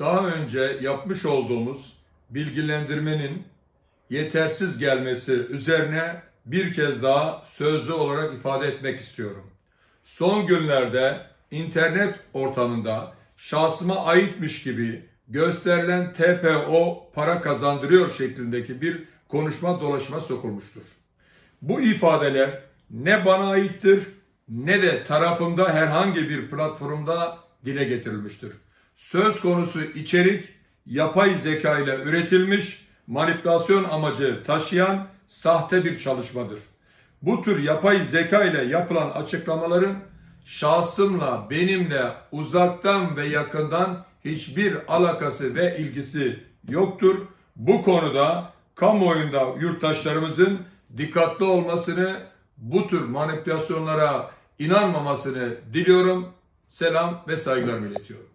daha önce yapmış olduğumuz bilgilendirmenin yetersiz gelmesi üzerine bir kez daha sözlü olarak ifade etmek istiyorum. Son günlerde internet ortamında şahsıma aitmiş gibi gösterilen TPO para kazandırıyor şeklindeki bir konuşma dolaşıma sokulmuştur. Bu ifadeler ne bana aittir ne de tarafımda herhangi bir platformda dile getirilmiştir. Söz konusu içerik yapay zeka ile üretilmiş, manipülasyon amacı taşıyan sahte bir çalışmadır. Bu tür yapay zeka ile yapılan açıklamaların şahsımla, benimle uzaktan ve yakından hiçbir alakası ve ilgisi yoktur. Bu konuda kamuoyunda yurttaşlarımızın dikkatli olmasını, bu tür manipülasyonlara inanmamasını diliyorum. Selam ve saygılarımı iletiyorum.